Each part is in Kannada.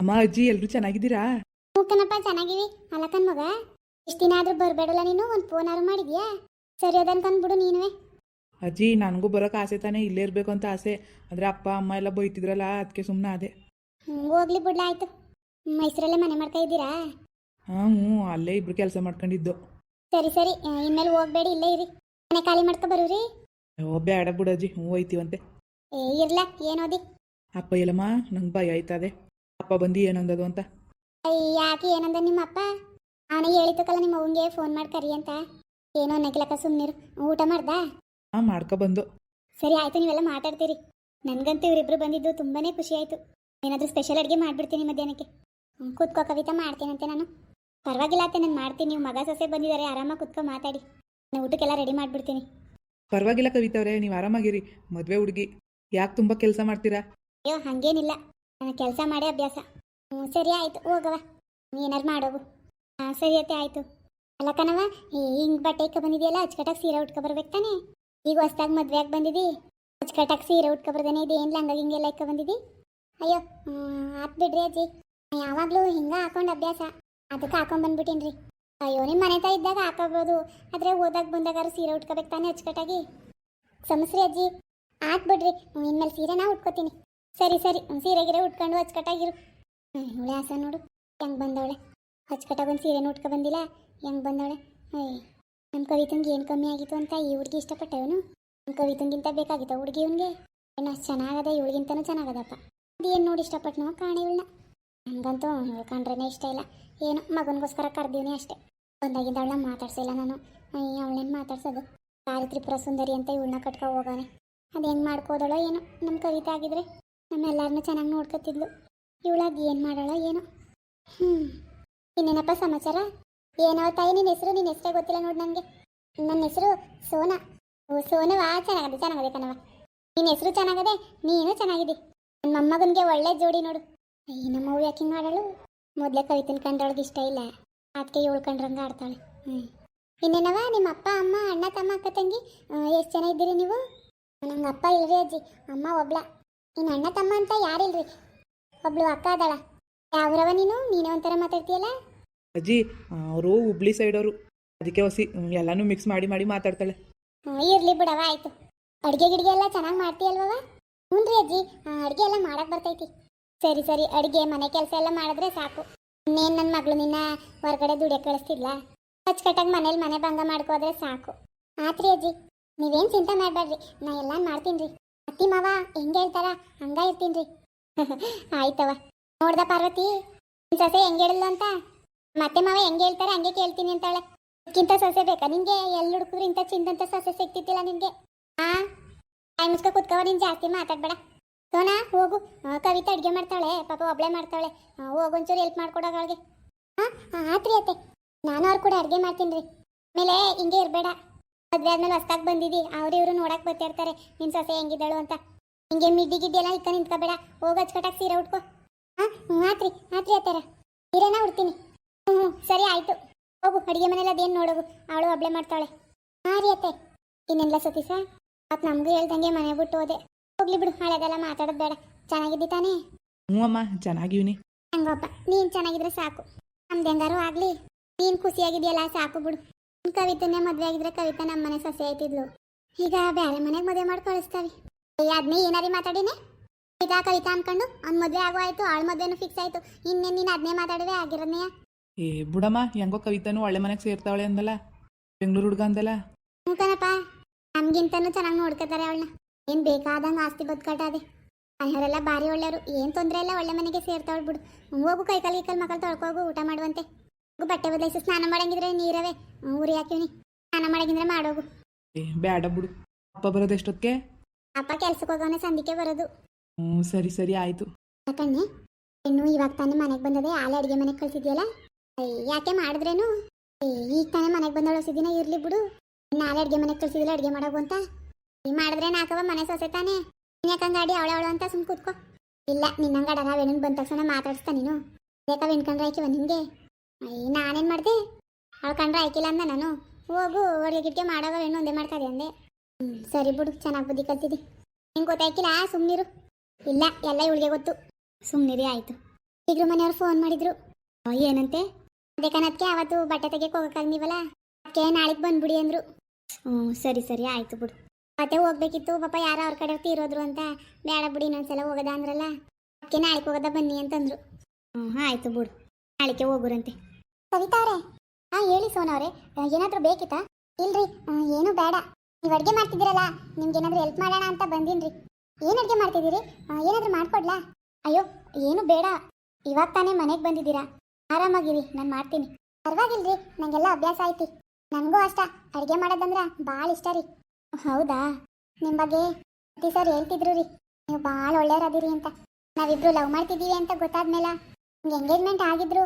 ಅಮ್ಮ ಅಜ್ಜಿ ಎಲ್ರು ಚೆನ್ನಾಗಿದ್ದೀರಾ? ಮೂಕನಪ್ಪ ಚೆನ್ನಾಗಿವಿ. ಅಲಕನ್ ಮಗ ಇಷ್ಟ ದಿನ ಆದ್ರೂ ಬರ್ಬೇಡಲ್ಲ ನೀನು? ಒಂದು ಫೋನ್ ಆರು ಮಾಡಿದ್ಯಾ? ಸರಿ ಅದಂತಂದ್ಬಿಡು ನೀನುವೆ. ಅಜ್ಜಿ ನನಗೂ ಬರೋಕೆ ಆಸೆ ತಾನೇ ಇಲ್ಲೇ ಇರಬೇಕು ಅಂತ ಆಸೆ. ಆದರೆ ಅಪ್ಪ ಅಮ್ಮ ಎಲ್ಲ ಬೈತಿದ್ರಲ್ಲ ಅದಕ್ಕೆ ಸುಮ್ಮನೆ ಅದೇ ಹ್ಮ್, ಹೋಗ್ಲಿ ಬಿಡ್ಲ ಆಯ್ತು. ಮೈಸೂರಲ್ಲೇ ಮನೆ ಮಾಡ್ತಾ ಇದ್ದೀರಾ? ಹಾಂ ಹ್ಞೂ ಅಲ್ಲೇ ಇಬ್ರು ಕೆಲಸ ಮಾಡ್ಕೊಂಡಿದ್ದು. ಸರಿ ಸರಿ. ಆ, ಇನ್ಮೇಲೆ ಹೋಗ್ಬೇಡಿ ಇಲ್ಲೇ ಇರಿ. ಮನೆ ಖಾಲಿ ಮಾಡ್ಕೊ ಬರೋರಿ? ಓ ಬೇಡ ಬಿಡಜ್ಜಿ ಹ್ಞೂ ಹೋಯ್ತೀವಂತೆ ಏ ಇರ್ಲ ಏನೋದಿ ಅಪ್ಪ ಇಲ್ಲಮ್ಮ ನಂಗೆ ಭಯ ಆಯ್ತದೆ. ಅಪ್ಪ ಬಂದು ಏನಂದದು ಅಂತ? ಅಯ್ಯ, ಯಾಕೆ ಏನಂದ ನಿಮ್ಮ ಅಪ್ಪ ಅವನೇ ಹೇಳಿತಕ್ಕಲ್ಲ ನಿಮ್ಮ ಅವಂಗೆ ಫೋನ್ ಮಾಡಿ ಕರಿ ಅಂತ. ಏನೋ ನಗಲಕ ಸುಮ್ಮನಿರು ಊಟ ಮಾಡ್ದಾ? ಹಾ ಮಾಡ್ಕೊ ಬಂದು. ಸರಿ ಆಯ್ತು ನೀವೆಲ್ಲ ಮಾತಾಡ್ತೀರಿ. ನನ್ಗಂತೂ ಇವರಿಬ್ರು ಬಂದಿದ್ದು ತುಂಬಾನೇ ಖುಷಿ ಆಯ್ತು. ಏನಾದರೂ ಸ್ಪೆಷಲ್ ಅಡುಗೆ ಮಾಡ್ಬಿಡ್ತೀನಿ ಮಧ್ಯಾಹ್ನಕ್ಕೆ. ಹ್ಮ್, ಕೂತ್ಕೋ ಕವಿತಾ ಮಾಡ್ತೀನಂತೆ ನಾನು. ಪರವಾಗಿಲ್ಲ ಅತ್ತೆ ನಾನು ಮಾಡ್ತೀನಿ. ನೀವು ಮಗ ಸೊಸೆ ಬಂದಿದ್ದಾರೆ ಆರಾಮಾಗಿ ಕೂತ್ಕೊ ಮಾತಾಡಿ. ನಾನು ಊಟಕ್ಕೆಲ್ಲ ರೆಡಿ ಮಾಡ್ಬಿಡ್ತೀನಿ. ಪರವಾಗಿಲ್ಲ ಕವಿತವ್ರೆ ನೀವು ಆರಾಮಾಗಿರಿ. ಮದುವೆ ಹುಡುಗಿ. ಯಾಕೆ ತುಂಬ ಕೆಲಸ ಮಾಡ್ತೀರಾ? ಅಯ್ಯೋ ಹಾಗೇನಿಲ್ಲ. ಕೆಲಸ ಮಾಡೇ ಅಭ್ಯಾಸ. ಹ್ಞೂ ಸರಿ ಆಯಿತು ಹೋಗವ ಏನಾರು ಮಾಡೋವು ಹಾಂ, ಸರಿ ಅತ್ತೆ, ಆಯಿತು. ಅಲ್ಲ ಕಣವ ಹಿಂಗೆ ಬಟ್ಟೆ ಇಕ್ಕ ಬಂದಿದೆಯಲ್ಲ, ಅಚ್ಚಕಟ್ಟಾಗಿ ಸೀರೆ ಉಟ್ಕೊ ಬರ್ಬೇಕು ತಾನೆ? ಈಗ ಹೊಸ್ದಾಗಿ ಮದುವೆಯಾಗಿ ಬಂದಿದ್ದಿ ಅಚ್ಚಕಟ್ಟಾಗಿ ಸೀರೆ ಉಟ್ಕೊ ಬರ್ದೇನೆ ಇದು, ಏನು ಲಂಗ ಹಿಂಗೆಲ್ಲ ಇಕ್ಕ ಬಂದಿದ್ದಿ ಅಯ್ಯೋ ಆತ್ ಬಿಡ್ರಿ ಅಜ್ಜಿ. ಯಾವಾಗಲೂ ಹಿಂಗೆ ಹಾಕೊಂಡು ಅಭ್ಯಾಸ. ಅದಕ್ಕೆ ಹಾಕೊಂಡು ಬಂದ್ಬಿಟ್ಟಿನ್ರಿ ಅಯ್ಯೋ ನಿಮ್ಮ ಮನೆ ತಾಯಿ ಇದ್ದಾಗ ಹಾಕೋಬೋದು. ಆದರೆ ಓದಾಗ ಬಂದಾಗಾರು ಸೀರೆ ಉಟ್ಕೋಬೇಕು ತಾನೆ ಅಚ್ಚಕಟ್ಟಾಗಿ? ಸಮಸ್ಯೆ ಅಜ್ಜಿ. ಆತ್ ಬಿಡ್ರಿ ಇನ್ಮೇಲೆ ಸೀರೆ ನಾ ಉಟ್ಕೋತೀನಿ. ಸರಿ ಸರಿ ಸೀರೆ ಗಿರೆ ಉಟ್ಕೊಂಡು ಅಚ್ಚಕಟ್ಟಾಗಿರು. ಇವಳೆ ಆಸ ನೋಡು, ಹೆಂಗೆ ಬಂದವಳೆ. ಅಚ್ಚಕಟ್ಟಾಗ ಒಂದು ಸೀರೆನೂ ಉಟ್ಕೊ ಬಂದಿಲ್ಲ, ಹೆಂಗೆ ಬಂದವಳೆ. ಏಯ್ ನಮ್ಮ ಕವಿತಂಗೆ ಏನು ಕಮ್ಮಿ ಆಗಿತ್ತು ಅಂತ ಈ ಹುಡುಗಿ ಇಷ್ಟಪಟ್ಟವನು? ನಮ್ಮ ಕವಿತಂಗಿಂತ ಬೇಕಾಗಿತ್ತು ಹುಡುಗಿ ಇವನಿಗೆ? ಏನು ಅಷ್ಟು ಚೆನ್ನಾಗದ, ಇವಳಿಗಿಂತನೂ ಚೆನ್ನಾಗದಪ್ಪ. ಅದು ಏನು ನೋಡಿ ಇಷ್ಟಪಟ್ಟನೋ ಕಾಣಿ ಇವಳನ್ನ ನನಗಂತೂ ಇವಳು ಕಂಡ್ರೇ ಇಷ್ಟ ಇಲ್ಲ. ಏನು ಮಗನಿಗೋಸ್ಕರ ಕರ್ದೀನಿ ಅಷ್ಟೇ. ಬಂದಾಗಿಂದ ಅವಳನ್ನ ಮಾತಾಡ್ಸಿಲ್ಲ ನಾನು. ಅವಳನ್ನೇನು ಮಾತಾಡ್ಸೋದು? ತ್ರಿಪುರ ಸುಂದರಿ ಅಂತ ಇವಳನ್ನ ಕಟ್ಕೊ ಹೋಗಾನೆ ಅದು ಹೆಂಗೆ ಮಾಡ್ಕೋದಳೋ ಏನು ನಮ್ಮ ಕವಿತೆ ಆಗಿದ್ರೆ. ನಮ್ಮೆಲ್ಲರನ್ನೂ ಚೆನ್ನಾಗಿ ನೋಡ್ಕೊತಿದ್ಲು. ಇವಳಾಗಿ ಏನು ಮಾಡೋಳ ಏನೋ. ಹ್ಞೂ ಇನ್ನೇನಪ್ಪ ಸಮಾಚಾರ? ಏನೋ ತಾಯಿ ನಿನ್ನ ಹೆಸರು ನಿನ್ನ ಹೆಸರೇ ಗೊತ್ತಿಲ್ಲ ನೋಡಿ ನನಗೆ. ನನ್ನ ಹೆಸರು ಸೋನಾ. ಓ ಸೋನವಾ ಚೆನ್ನಾಗದೆ ಚೆನ್ನಾಗದೆ ಕಣವ ನಿನ್ನ ಹೆಸರು ಚೆನ್ನಾಗದೆ, ನೀನು ಚೆನ್ನಾಗಿದೆ ನನ್ನ ಒಳ್ಳೆ ಜೋಡಿ ನೋಡು. ಈ ನಮ್ಮ ಯಾಕೆ ಮಾಡಳು? ಮೊದಲೇ ಕವಿತನ ಕಂಡ್ರೊಳಗೆ ಇಷ್ಟ ಇಲ್ಲ. ಅದಕ್ಕೆ ಏಳು ಕಂಡ್ರಂಗೆ ಆಡ್ತಾಳೆ. ಹ್ಞೂ ಇನ್ನೇನವ ನಿಮ್ಮ ಅಪ್ಪ, ಅಮ್ಮ, ಅಣ್ಣ, ತಮ್ಮ, ಅಕ್ಕ, ತಂಗಿ ಎಷ್ಟು ಜನ ಇದ್ದೀರಿ ನೀವು? ನಂಗೆ ಅಪ್ಪ ಇಲ್ರಿ ಅಜ್ಜಿ. ಅಮ್ಮ ಒಬ್ಳ. ಇನ್ನು ಅಣ್ಣ ತಮ್ಮ ಅಂತ ಯಾರಿಲ್ರಿ? ಒಬ್ಳು ಅಕ್ಕ ಅದಳ. ಯಾವ್ರವ ನೀನು? ನೀನೇ ಒಂಥರ ಮಾತಾಡ್ತೀಯಲ್ಲ? ಅಜ್ಜಿ ಅವರು ಹುಬ್ಳಿ ಸೈಡವರು ಅದಕ್ಕೆ ಹೊಸಿ ಎಲ್ಲಾನು ಮಿಕ್ಸ್ ಮಾಡಿ ಮಾಡಿ ಮಾತಾಡ್ತಾಳೆ. ಇರ್ಲಿ ಬಿಡವ ಆಯ್ತು. ಅಡಿಗೆ ಗಿಡ್ಗೆ ಎಲ್ಲ ಚೆನ್ನಾಗಿ ಮಾಡ್ತೀಯಲ್ವವ ಹ್ಞೂ ರೀ ಅಜ್ಜಿ ಅಡುಗೆ ಎಲ್ಲ ಮಾಡಕ್ ಬರ್ತೈತಿ. ಸರಿ ಸರಿ ಅಡುಗೆ ಮನೆ ಕೆಲಸ ಎಲ್ಲ ಮಾಡಿದ್ರೆ ಸಾಕು. ಇನ್ನೇನು ನನ್ನ ಮಗಳು ನಿನ್ನ ಹೊರಗಡೆ ದುಡಿಯಕ್ಕೆ ಕಳಿಸ್ತಿಲ್ಲ ಅಚ್ಚುಕಟ್ಟಾಗಿ ಮನೇಲಿ ಮನೆ ಭಂಗ ಮಾಡ್ಕೋದ್ರೆ ಸಾಕು. ಆತ್ರಿ ಅಜ್ಜಿ ನೀವೇನು ಚಿಂತೆ ಮಾಡಬೇಡ್ರಿ ನಾ ಎಲ್ಲ ಮಾಡ್ತೀನಿ ರೀ ಅತ್ತಿ ಮಾವ, ಹೆಂಗೆ ಹೇಳ್ತಾರ? ಹಂಗ ಇರ್ತೀನಿ ರೀ. ಆಯ್ತವ ನೋಡ್ದ ಪಾರ್ವತಿ ಸೊಸೆ ಹೆಂಗೆ ಹೇಳಿಲ್ಲ ಅಂತ? ಮತ್ತೆ ಮಾವ ಹೆಂಗೆ ಹೇಳ್ತಾರೆ ಹಂಗೆ ಕೇಳ್ತೀನಿ ಅಂತಾಳೆ ಇದಕ್ಕಿಂತ ಸೊಸೆ ಬೇಕಾ ನಿಂಗೆ ಎಲ್ಲಿ ಹುಡುಕಿದ್ರು ಇಂಥ ಚಿಂದಂತ ಸೊಸೆ ಸಿಗ್ತಿದ್ದಿಲ್ಲ ನಿನ್ಗೆ? ಹಾ ಟೈಮ್ ಮುಸ್ಕೊ ಕುತ್ಕವ ಜಾಸ್ತಿ ಮಾತಾಡ್ಬೇಡ. ಸೋನಾ, ಹೋಗು. ಕವಿತಾ ಅಡುಗೆ ಮಾಡ್ತಾಳೆ. ಪಾಪ ಒಬ್ಳೆ ಮಾಡ್ತಾಳೆ. ಹೋಗೊಂಚೂರು ಹೆಲ್ಪ್ ಮಾಡ್ಕೊಡೋಗ ಹಾ ಹಾಂ ಆತ್ರಿ ಅತ್ತೆ. ನಾನು ಅವ್ರು ಕೂಡ ಅಡುಗೆ ಮಾಡ್ತೀನಿ ರೀ. ಆಮೇಲೆ ಹಿಂಗೆ ಇರಬೇಡ. ಮದುವೆ ಆದ್ಮೇಲೆ ಹೊಸ್ದಾಗಿ ಬಂದಿದ್ದಿ ಅವ್ರ ಇವ್ರು ನೋಡಕ್ ಬರ್ತಿರ್ತಾರೆ. ನಿನ್ ಸೊಸೆ ಹೆಂಗಿದ್ದಾಳು ಅಂತ. ಹಿಂಗೆ ಮಿಡ್ಡಿ ಗಿಡ್ಡಿ ಎಲ್ಲ ಇಕ್ಕ ನಿಂತ್ಕೋಬೇಡ. ಹೋಗು ಅಚ್ಚಕಟ್ಟಾಗಿ ಸೀರೆ ಉಟ್ಕೋ. ಹಾಂ? ಮಾತ್ರಿ ಆತ್ರಿ ಸೀರೆನ ಉಡ್ತೀನಿ. ಹ್ಞೂ ಹ್ಞೂ ಸರಿ ಆಯ್ತು. ಹೋಗು ಅಡುಗೆ ಮನೇಲಿ ಅದೇನು ನೋಡೋಗು. ಅವಳು ಒಬ್ಳೆ ಮಾಡ್ತಾಳೆ. ಹಾಂ ರೀ ಅತ್ತೆ. ಇನ್ನೆಲ್ಲ ಸತೀಸ ಅವತ್ತು ನಮಗೂ ಹೇಳ್ದಂಗೆ ಮನೆ ಬಿಟ್ಟು ಹೋದೆ. ಹೋಗ್ಲಿ ಬಿಡು ಹಳೆದೆಲ್ಲ ಮಾತಾಡೋದು ಬೇಡ. ಚೆನ್ನಾಗಿದ್ದಿ ತಾನೇ? ಹ್ಞೂ ಅಮ್ಮ ಚೆನ್ನಾಗಿವ್ನಿ. ಹಂಗಪ್ಪ ನೀನು ಚೆನ್ನಾಗಿದ್ರೆ ಸಾಕು. ನಮ್ದು ಹೆಂಗಾರು ಆಗಲಿ. ನೀನು ಖುಷಿಯಾಗಿದೆಯಲ್ಲ ಸಾಕು ಬಿಡು. ಕವಿತನೇ ಮದ್ವೆ ಆಗಿದ್ರೆ ಕವಿತಾ ನಮ್ಮ ಮನೆ ಸೊಸೆ ಆಯ್ತಿದ್ಲು. ಈಗ ಬೇರೆ ಮನೆಗೆ ಮದ್ವೆ ಮಾಡಿ ಕಳಿಸ್ತಾವೆ. ಅದನ್ನೇ ಏನಾರಿ ಮಾತಾಡಿನೇ? ಕವಿತಾ ಕವಿತಾ ಅನ್ಕೊಂಡು ಅವ್ನ ಮದ್ವೆ ಆಗೋ ಆಯ್ತು ಆಳ್ ಮದುವೆನೂ ಫಿಕ್ಸ್ ಆಯ್ತು. ಇನ್ನೇನು ನೀನು ಅದನ್ನೇ ಮಾತಾಡುವೆ? ಆಗಿರೋದ್ನೆಯ ಏ ಬುಡಮ್ಮ ಹೆಂಗೋ ಕವಿತಾನು ಒಳ್ಳೆ ಮನೆಗೆ ಸೇರ್ತಾವಳೆ ಅಂದಲ್ಲ. ಬೆಂಗಳೂರು ಹುಡುಗ ಅಂದಲ್ಲ. ಹ್ಞೂ ಕಣಪ್ಪ ನಮ್ಗಿಂತನೂ ಚೆನ್ನಾಗಿ ನೋಡ್ಕೊತಾರೆ ಅವಳನ್ನ. ಏನ್ ಬೇಕಾದಂಗ ಆಸ್ತಿ ಬದುಕಾಟದೆ ಮನೆಯವರೆಲ್ಲ ಭಾರಿ ಒಳ್ಳೆಯವರು. ಏನ್ ತೊಂದರೆ ಇಲ್ಲ ಒಳ್ಳೆ ಮನೆಗೆ ಸೇರ್ತಾವಳು ಬಿಡು. ಹೋಗು ಕೈ ಕಾಲು ಕೈ ಮಕ್ಕಳು ತೊಳ್ಕೋಗು ಊಟ ಮಾಡುವಂತೆ. ಬಟ್ಟೆ ಬದಲಾಯಿಸಿ ಸ್ನಾನ ಮಾಡಂಗಿದ್ರೆ ನೀರವೇ ಊರಿ ಹಾಕಿವ್ನಿ. ಸ್ನಾನ ಮಾಡಂಗಿದ್ರೆ ಮಾಡೋಗು. ಏ ಬೇಡ ಬಿಡು. ಅಪ್ಪ ಬರೋದು ಎಷ್ಟೊತ್ತಿಗೆ? ಅಪ್ಪ ಕೆಲ್ಸಕ್ಕೆ ಹೋಗೋನೆ ಸಂದಿಕೆ ಬರೋದು. ಹ್ಞೂ ಸರಿ ಸರಿ ಆಯಿತು. ಯಾಕಣ್ಣೆ ಇನ್ನು ಇವಾಗ ತಾನೇ ಮನೆಗೆ ಬಂದದೆ ಆಲೆ ಅಡುಗೆ ಮನೆಗೆ ಕಳ್ಸಿದ್ಯಲ್ಲ? ಯಾಕೆ ಮಾಡಿದ್ರೇನು? ಏ, ಈಗ ತಾನೇ ಮನೆಗೆ ಬಂದಳು ದಿನ ಇರ್ಲಿ ಬಿಡು. ನಾಳೆ ಅಡುಗೆ ಮನೆಗೆ ಕಳ್ಸಿದಿಲ್ಲ ಅಡುಗೆ ಮಾಡೋಗು ಅಂತ. ಈ ಮಾಡಿದ್ರೆ ನಾಕವ ಮನೆ ಸೊಸೆ ತಾನೇ. ಯಾಕಂಗ ಗಾಡಿ ಅವಳೆ ಅವಳು ಅಂತ ಸುಮ್ ಕೂತ್ಕೋ. ಇಲ್ಲ ನಿನ್ನಂಗ ನಾವೇನು ಬಂದ ತಕ್ಷಣ ಮಾತಾಡಿಸ್ತಾ ನೀನು. ಯಾಕ ವಿನ್ಕಂಡ್ರೆ ಆಯ್ಕಿವ ನಿನ್ಗೆ ಅಯ್ಯ, ನಾನೇನು ಮಾಡಿದೆ? ಅವಳು ಕಂಡ್ರೆ ಆಯ್ಕಿಲ್ಲ ಅಂದ ನಾನು. ಹೋಗು ಅಡುಗೆ ಗಿಡ್ಗೆ ಮಾಡೋವಾಗ ಹೆಣ್ಣು ಒಂದೇ ಮಾಡ್ತಾರೆ ಅಂದೆ. ಹ್ಞೂ ಸರಿ ಬಿಡು, ಚೆನ್ನಾಗಿ ಬುದ್ಧಿ ಕಲ್ತಿದ್ದಿ. ನಿಂಗೆ ಗೊತ್ತಾಯ್ಕಿಲ್ಲ ಸುಮ್ಮನಿರು ಇಲ್ಲ, ಎಲ್ಲ ಇವಳಿಗೆ ಗೊತ್ತು. ಸುಮ್ಮನಿರಿ ಆಯಿತು. ಈಗ್ರು ಮನೆಯವ್ರು ಫೋನ್ ಮಾಡಿದ್ರು. ಏನಂತೆ? ಅದೇ ಕಣಕ್ಕೆ ಅವತ್ತು ಬಟ್ಟೆ ತೆಗಿಯಕ್ಕೆ ಹೋಗಕ್ಕಾಗ್ನಿವಲ್ಲ ಅದಕ್ಕೆ ನಾಳೆಗೆ ಬಂದ್ಬಿಡಿ ಅಂದ್ರು. ಹ್ಞೂ, ಸರಿ ಸರಿ, ಆಯ್ತು ಬಿಡು. ಮತ್ತೆ ಹೋಗ್ಬೇಕಿತ್ತು, ಪಾಪ ಯಾರೋ ಅವ್ರ ಕಡೆ ತೀರೋದ್ರು ಅಂತ. ಬೇಡ ಬಿಡಿ, ಇನ್ನೊಂದ್ಸಲ ಹೋಗೋದ ಅಂದ್ರಲ್ಲ. ಅದಕ್ಕೆ ನಾಳೆಗೆ ಹೋಗೋದ ಬನ್ನಿ ಅಂತಂದ್ರು. ಹ್ಞೂ, ಆಯಿತು ಬಿಡು. ನಾಳೆಗೆ ಹೋಗುರಂತೆ. ಕವಿತಾ ಅವರೇ ಹಾಂ ಹೇಳಿ ಸೋನವ್ರೆ ಏನಾದರೂ ಬೇಕಿತ್ತಾ? ಇಲ್ರಿ ಏನು ಬೇಡ. ನೀವು ಅಡುಗೆ ಮಾಡ್ತಿದ್ದೀರಲ್ಲ, ನಿಮ್ಗೆ ಏನಾದರೂ ಹೆಲ್ಪ್ ಮಾಡೋಣ ಅಂತ ಬಂದೀನಿ ಏನು ಅಡುಗೆ ಮಾಡ್ತಿದ್ದೀರಿ? ಏನಾದ್ರು ಏನಾದರೂ ಮಾಡ್ಕೊಡ್ಲಾ? ಅಯ್ಯೋ, ಏನು ಬೇಡ. ಇವಾಗ ತಾನೇ ಮನೆಗೆ ಬಂದಿದ್ದೀರಾ? ಆರಾಮಾಗಿರಿ, ನಾನು ಮಾಡ್ತೀನಿ. ಪರವಾಗಿಲ್ರಿ ನನಗೆಲ್ಲ ಅಭ್ಯಾಸ ಐತಿ ನನಗೂ ಅಷ್ಟ, ಅಡುಗೆ ಮಾಡೋದಂದ್ರೆ ಭಾಳ ಇಷ್ಟ ರೀ. ಹೌದಾ? ನಿಮ್ಮ ಬಗ್ಗೆ ಸರ್ ಹೇಳ್ತಿದ್ರು ರೀ. ನೀವು ಭಾಳ ಒಳ್ಳೆಯವರದಿರಿ ಅಂತ. ನಾವಿಬ್ರು ಲವ್ ಮಾಡ್ತಿದ್ದೀವಿ ಅಂತ ಗೊತ್ತಾದ್ಮೇಲೆ ಎಂಗೇಜ್ಮೆಂಟ್ ಆಗಿದ್ರು,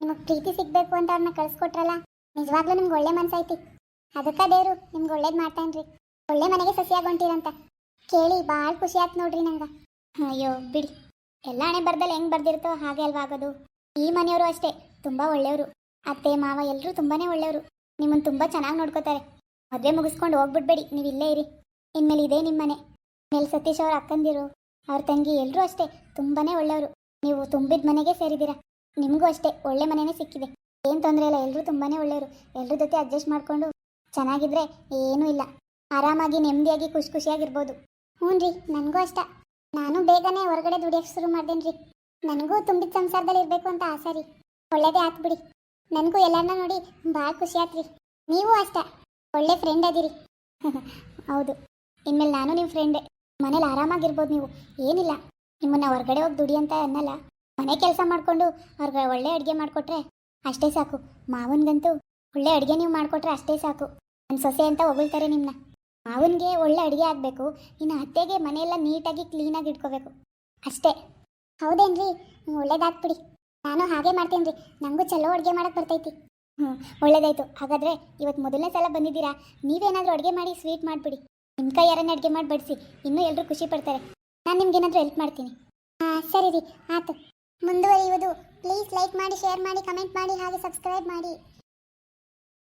ನಿಮಗೆ ಪ್ರೀತಿ ಸಿಗಬೇಕು ಅಂತ ಅವ್ರನ್ನ ಕಳ್ಸಿಕೊಟ್ರಲ್ಲ, ನಿಜವಾಗ್ಲೂ ನಿಮ್ಗೆ ಒಳ್ಳೆ ಮನ್ಸೈತಿ ಅದಕ್ಕ ದೇವ್ರು, ನಿಮ್ಗೆ ಒಳ್ಳೇದು ಮಾಡ್ತಾನ್ರಿ. ಒಳ್ಳೆ ಮನೆಗೆ ಸಸಿಯಾಗೊಂತೀರಂತ ಕೇಳಿ ಭಾಳ ಖುಷಿ ಆಯ್ತು ನೋಡ್ರಿ ನಂಗೆ. ಅಯ್ಯೋ, ಬಿಡಿ. ಎಲ್ಲ ಹಣೆ ಬರ್ದಲ್ಲಿ ಹೆಂಗೆ ಬರ್ದಿರ್ತೋ ಹಾಗೆ ಅಲ್ವಾ ಆಗೋದು. ಈ ಮನೆಯವರು ಅಷ್ಟೇ, ತುಂಬ ಒಳ್ಳೆಯವರು. ಅತ್ತೆ, ಮಾವ ಎಲ್ಲರೂ ತುಂಬಾನೇ ಒಳ್ಳೆಯವರು. ನಿಮ್ಮನ್ನು ತುಂಬ ಚೆನ್ನಾಗಿ ನೋಡ್ಕೋತಾರೆ. ಮದುವೆ ಮುಗಿಸ್ಕೊಂಡು ಹೋಗ್ಬಿಡ್ಬೇಡಿ, ನೀವು ಇಲ್ಲೇ ಇರಿ. ಇನ್ಮೇಲೆ ಇದೇ ನಿಮ್ಮ ಮನೆ ಮೇಲೆ ಸತೀಶ್ ಅವ್ರ ಅಕ್ಕಂದಿರು, ಅವ್ರ ತಂಗಿ ಎಲ್ಲರೂ ಅಷ್ಟೇ, ತುಂಬಾನೇ ಒಳ್ಳೆಯವರು. ನೀವು ತುಂಬಿದ ಮನೆಗೆ ಸೇರಿದ್ದೀರಾ? ನಿಮಗೂ ಅಷ್ಟೇ, ಒಳ್ಳೆ ಮನೆನೇ ಸಿಕ್ಕಿದೆ. ಏನು ತೊಂದರೆ ಇಲ್ಲ ಎಲ್ಲರೂ ತುಂಬಾನೇ ಒಳ್ಳೆಯವರು. ಎಲ್ಲರ ಜೊತೆ ಅಡ್ಜಸ್ಟ್ ಮಾಡ್ಕೊಂಡು ಚೆನ್ನಾಗಿದ್ರೆ ಏನೂ ಇಲ್ಲ. ಆರಾಮಾಗಿ, ನೆಮ್ಮದಿಯಾಗಿ, ಖುಷಿ ಖುಷಿಯಾಗಿರ್ಬೋದು. ಹ್ಞೂ ರೀ, ನನಗೂ ಅಷ್ಟ. ನಾನು ಬೇಗನೆ ಹೊರಗಡೆ ದುಡಿಯೋಕೆ ಶುರು ಮಾಡ್ದೇನೆ ರೀ ನನಗೂ ತುಂಬಿದ ಸಂಸಾರದಲ್ಲಿ ಇರಬೇಕು ಅಂತ ಆಸೆ ರೀ. ಒಳ್ಳೇದೇ ಆತು ಬಿಡಿ. ನನಗೂ ಎಲ್ಲರನ್ನ ನೋಡಿ ಭಾಳ ಖುಷಿ ಆತ್ರಿ ನೀವು ಅಷ್ಟ. ಒಳ್ಳೆ ಫ್ರೆಂಡ್ ಅದಿರಿ. ಹೌದು. ಇನ್ಮೇಲೆ ನಾನು ನಿಮ್ಮ ಫ್ರೆಂಡೇ ಮನೇಲಿ ಆರಾಮಾಗಿರ್ಬೋದು ನೀವು. ಏನಿಲ್ಲ. ನಿಮ್ಮನ್ನ ಹೊರಗಡೆ ಹೋಗಿ ದುಡಿ ಅಂತ ಅನ್ನಲ್ಲ. ಮನೆ ಕೆಲಸ ಮಾಡಿಕೊಂಡು ಅವ್ರಿಗೆ ಒಳ್ಳೆ ಅಡುಗೆ ಮಾಡಿಕೊಟ್ರೆ ಅಷ್ಟೇ ಸಾಕು. ಮಾವನ್ಗಂತೂ ಒಳ್ಳೆ ಅಡುಗೆ ನೀವು ಮಾಡಿಕೊಟ್ರೆ ಅಷ್ಟೇ ಸಾಕು. ನನ್ನ ಸೊಸೆ ಅಂತ ಹೊಗಳ್ತಾರೆ ನಿಮ್ಮನ್ನ ಮಾವನಿಗೆ ಒಳ್ಳೆ ಅಡುಗೆ ಆಗಬೇಕು. ಇನ್ನು ಅತ್ತೆಗೆ ಮನೆಯೆಲ್ಲ ನೀಟಾಗಿ ಕ್ಲೀನಾಗಿ ಇಟ್ಕೋಬೇಕು. ಅಷ್ಟೇ. ಹೌದೇನ್ರಿ? ಒಳ್ಳೇದಾಗ್ಬಿಡಿ ನಾನು ಹಾಗೆ ಮಾಡ್ತೀನಿ ರೀ ನನಗೂ ಚಲೋ ಅಡುಗೆ ಮಾಡಕ್ಕೆ ಬರ್ತೈತಿ. ಹ್ಞೂ ಒಳ್ಳೇದಾಯ್ತು. ಹಾಗಾದರೆ ಇವತ್ತು ಮೊದಲನೇ ಸಲ ಬಂದಿದ್ದೀರಾ? ನೀವೇನಾದರೂ ಅಡುಗೆ ಮಾಡಿ ಸ್ವೀಟ್ ಮಾಡಿಬಿಡಿ. ನಿಮ್ಮ ಕೈ ಯಾರನ್ನ ಅಡುಗೆ ಮಾಡಿ ಬಡಿಸಿ ಇನ್ನೂ ಎಲ್ಲರೂ ಖುಷಿ ಪಡ್ತಾರೆ. ನಾನು ನಿಮ್ಗೇನಾದರೂ ಹೆಲ್ಪ್ ಮಾಡ್ತೀನಿ. ಹಾಂ, ಸರಿ ರೀ ಆಯ್ತು ಮುಂದುವರಿಯುವುದು. ಪ್ಲೀಸ್ ಲೈಕ್ ಮಾಡಿ ಶೇರ್ ಮಾಡಿ ಕಮೆಂಟ್ ಮಾಡಿ, ಹಾಗೆ ಸಬ್ಸ್ಕ್ರೈಬ್ ಮಾಡಿ.